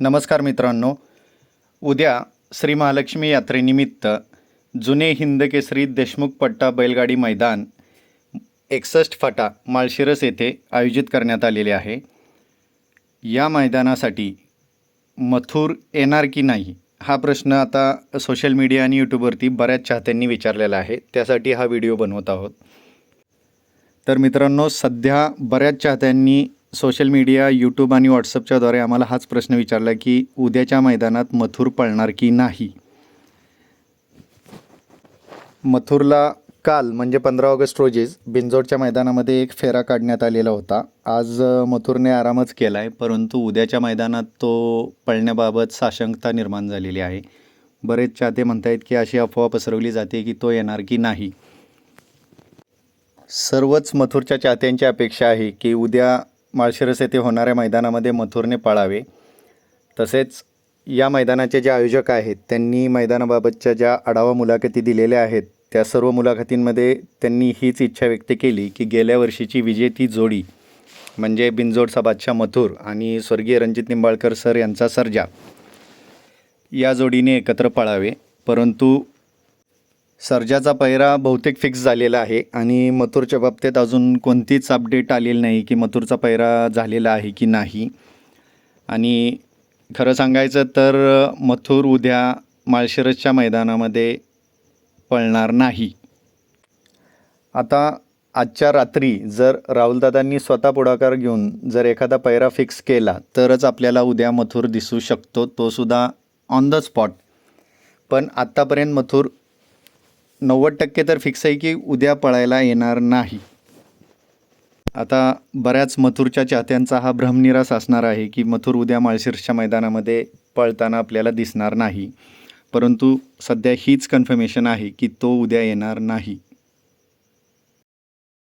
नमस्कार मित्रांनो. उद्या श्री महालक्ष्मी यात्रेनिमित्त जुने हिंदकेसरी देशमुख पट्टा बैलगाडी मैदान एकसष्ट फाटा माळशिरस येथे आयोजित करण्यात आलेले आहे. या मैदानासाठी मथुर येणार की नाही हा प्रश्न आता सोशल मीडिया आणि यूट्यूबवरती बऱ्याच चाहत्यांनी विचारलेला आहे. त्यासाठी हा व्हिडिओ बनवत आहोत. तर मित्रांनो सध्या बऱ्याच चाहत्यांनी सोशल मीडिया यूट्यूब आणि व्हॉट्सअपच्याद्वारे आम्हाला हाच प्रश्न विचारला की उद्याच्या मैदानात मथुर पळणार की नाही? मथुरला काल म्हणजे पंधरा ऑगस्ट रोजीच बिंजोडच्या मैदानामध्ये एक फेरा काढण्यात आलेला होता. आज मथुरने आरामच केला आहे परंतु उद्याच्या मैदानात तो पळण्याबाबत साशंकता निर्माण झालेली आहे. बरेच चाहते म्हणतायत की अशी अफवा पसरवली जाते की तो येणार की नाही? सर्वच मथुरच्या चाहत्यांची अपेक्षा आहे की उद्या माळशिरस येथे होणाऱ्या मैदानामध्ये मथुरने पळावे. तसेच या मैदानाचे जे आयोजक आहेत त्यांनी मैदानाबाबतच्या ज्या आढावा मुलाखती दिलेल्या आहेत त्या सर्व मुलाखतींमध्ये त्यांनी हीच इच्छा व्यक्त केली की गेल्या वर्षीची विजेती जोडी म्हणजे बिनजोडचा बादशाह मथुर आणि स्वर्गीय रणजित निंबाळकर सर यांचा सर्जा या जोडीने एकत्र पळावे. परंतु सर्जाचा पैरा बहुतेक फिक्स झालेला आहे आणि मथुरच्या बाबतीत अजून कोणतीच अपडेट आलेली नाही की मथुरचा पैरा झालेला आहे की नाही. आणि खरं सांगायचं तर मथुर उद्या माळशिरसच्या मैदानामध्ये पळणार नाही. आता आजच्या रात्री जर राहुलदादांनी स्वतः पुढाकार घेऊन जर एखादा पैरा फिक्स केला तरच आपल्याला उद्या मथुर दिसू शकतो. तोसुद्धा ऑन द स्पॉट पण आत्तापर्यंत मथुर नव्वद टक्के तर फिक्स आहे की उद्या पळायला येणार नाही. आता बऱ्याच मथुरच्या चाहत्यांचा हा भ्रमनिरास असणार आहे की मथुर उद्या माळशिरसच्या मैदानामध्ये पळताना आपल्याला दिसणार नाही. परंतु सध्या हीच कन्फर्मेशन आहे की तो उद्या येणार नाही.